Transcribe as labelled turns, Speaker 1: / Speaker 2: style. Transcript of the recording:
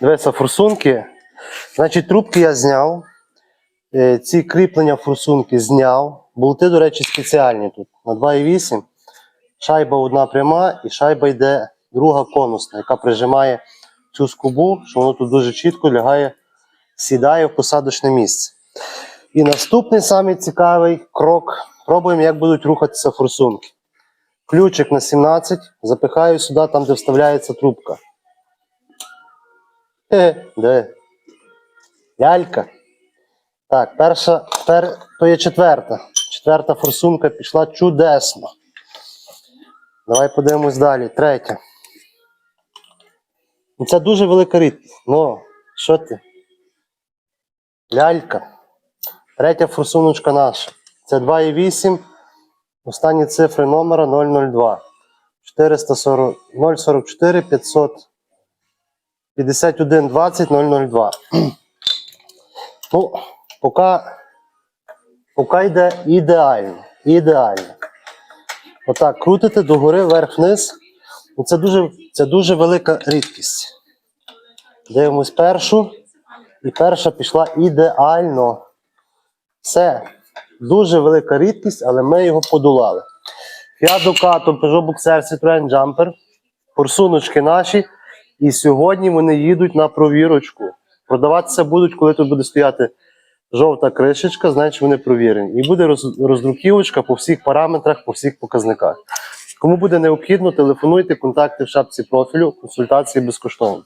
Speaker 1: Дивися, форсунки. Значить, трубки я зняв. Е, Ці кріплення форсунки зняв. Болти, до речі, спеціальні тут. На 2,8. Шайба одна пряма і шайба йде друга конусна, яка прижимає цю скобу, що воно тут дуже чітко лягає, сідає в посадочне місце. І наступний самий цікавий крок. Пробуємо, як будуть рухатися форсунки. Ключик на 17, запихаю сюди, там, де вставляється трубка. Е, де? Лялька. Так, перша, пер, то є четверта. Четверта форсунка пішла чудесно. Давай подивимось далі. Третя. Ну, Це дуже велика рідкість. Ну, що ти? Лялька. Третя форсуночка наша. Це 2,8. Останні цифри номера 002. 440 044 500 51 20 002. Ну, поки, поки йде ідеально. Ідеально. Отак, крутите догори, вверх-вниз. Ну, Це дуже, це дуже велика рідкість. Дивимось першу. І перша пішла ідеально. Все. Дуже велика рідкість, але ми його подолали. Fiat Ducato, Peugeot Boxer, Citroen Jumper. Форсуночки наші. І сьогодні вони їдуть на провірочку. Продаватися будуть, коли тут буде стояти жовта кришечка, значить вони провірені. І буде роздруківочка по всіх параметрах, по всіх показниках. Кому буде необхідно, телефонуйте, контакти в шапці профілю, консультації безкоштовно.